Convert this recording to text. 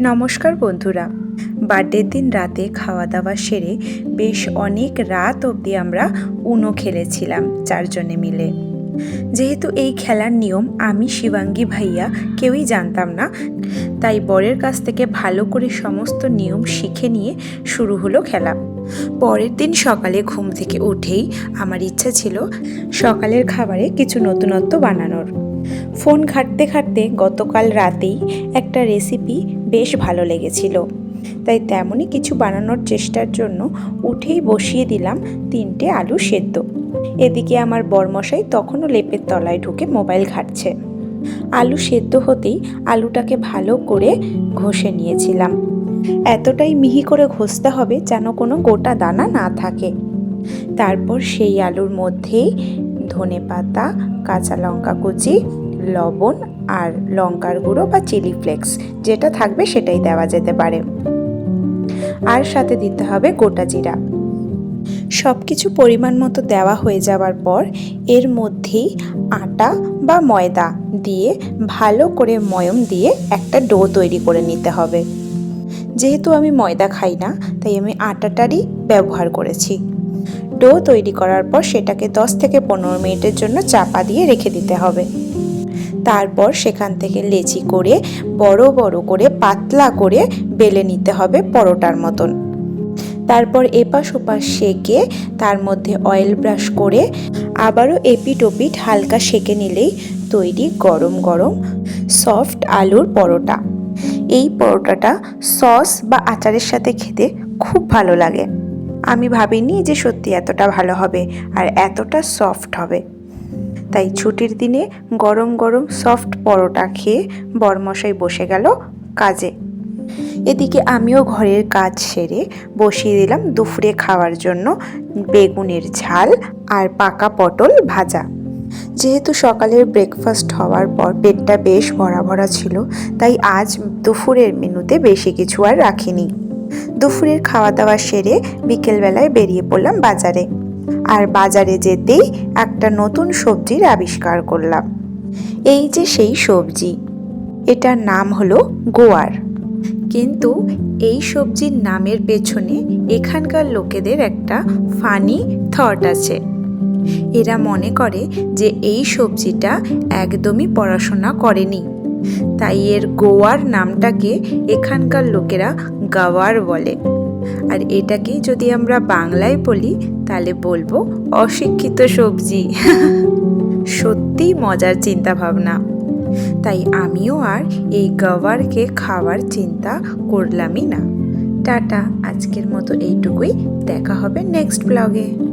নমস্কার বন্ধুরা। বার্থডের দিন রাতে খাওয়া দাওয়া সেরে বেশ অনেক রাত অবধি আমরা উনো খেলেছিলাম চারজনে মিলে। যেহেতু এই খেলার নিয়ম আমি শিবাঙ্গী ভাইয়া কেউই জানতাম না, তাই বরের কাছ থেকে ভালো করে সমস্ত নিয়ম শিখে নিয়ে শুরু হলো খেলা। পরের দিন সকালে ঘুম থেকে উঠেই আমার ইচ্ছা ছিল সকালের খাবারে কিছু নতুনত্ব বানানোর। ফোন ঘাঁটতে ঘাঁটতে গতকাল রাতেই একটা রেসিপি বেশ ভালো লেগেছিল। তাই তেমনই কিছু বানানোর চেষ্টার জন্য উঠেই বসিয়ে দিলাম তিনটে আলু সেদ্ধ। এদিকে আমার বরমশাই তখনও লেপের তলায় ঢুকে মোবাইল ঘাটছে। আলু সেদ্ধ হতেই আলুটাকে ভালো করে ঘষে নিয়েছিলাম। এতটাই মিহি করে ঘষতে হবে যেন কোনো গোটা দানা না থাকে। তারপর সেই আলুর মধ্যেই ধনে পাতা কাঁচা লঙ্কা কুচি, লবণ আর লঙ্কার গুঁড়ো বা চিলি ফ্লেক্স, যেটা থাকবে সেটাই দেওয়া যেতে পারে। আর সাথে দিতে হবে গোটা জিরা। সব কিছু পরিমাণ মতো দেওয়া হয়ে যাওয়ার পর, এর মধ্যেই আটা বা ময়দা দিয়ে ভালো করে ময়ম দিয়ে একটা ডো তৈরি করে নিতে হবে। যেহেতু আমি ময়দা খাই না, তাই আমি আটাটারই ব্যবহার করেছি। ডো তৈরি করার পর সেটাকে 10 থেকে পনেরো মিনিটের জন্য চাপা দিয়ে রেখে দিতে হবে। তারপর সেখান থেকে লেচি করে, বড় বড় করে, পাতলা করে বেলে নিতে হবে পরোটার মতন। তারপর এপাশ ওপাশ সেকে তার মধ্যে অয়েল ব্রাশ করে আবারও এপিট ওপিট হালকা সেকে নিলেই তৈরি গরম গরম সফট আলুর পরোটা। এই পরোটাটা সস বা আচারের সাথে খেতে খুব ভালো লাগে। আমি ভাবিনি যে সত্যি এতটা ভালো হবে আর এতটা সফট হবে। তাই ছুটির দিনে গরম গরম সফট পরোটা খেয়ে বরমশাই বসে গেল কাজে। এদিকে আমিও ঘরের কাজ সেরে বসিয়ে দিলাম দুপুরে খাওয়ার জন্য বেগুনের ঝাল আর পাকা পটল ভাজা। যেহেতু সকালের ব্রেকফাস্ট হওয়ার পর পেটটা বেশ ভরা ভরা ছিল, তাই আজ দুপুরের মেনুতে বেশি কিছু আর রাখিনি। দুপুরের খাওয়া দাওয়া সেরে বিকেলবেলায় বেরিয়ে পড়লাম বাজারে। আর বাজারে যেতেই একটা নতুন সবজির আবিষ্কার করলাম। এই যে সেই সবজি, এটার নাম হলো গোয়ার। কিন্তু এই সবজির নামের পেছনে এখানকার লোকেদের একটা ফানি থট আছে। এরা মনে করে যে এই সবজিটা একদমই পড়াশোনা করেনি। তাই এর গোয়ার নামটাকে এখানকার লোকেরা গাওয়ার বলে। আর এটাকে যদি আমরা বাংলায় বলি, তাহলে বলব অশিক্ষিত সবজি। সত্যি মজার চিন্তা ভাবনা তাই আমিও আর এই গাওয়ারকে খাওয়ার চিন্তা করলামই না। টাটা, আজকের মতো এইটুকুই। দেখা হবে নেক্সট ব্লগে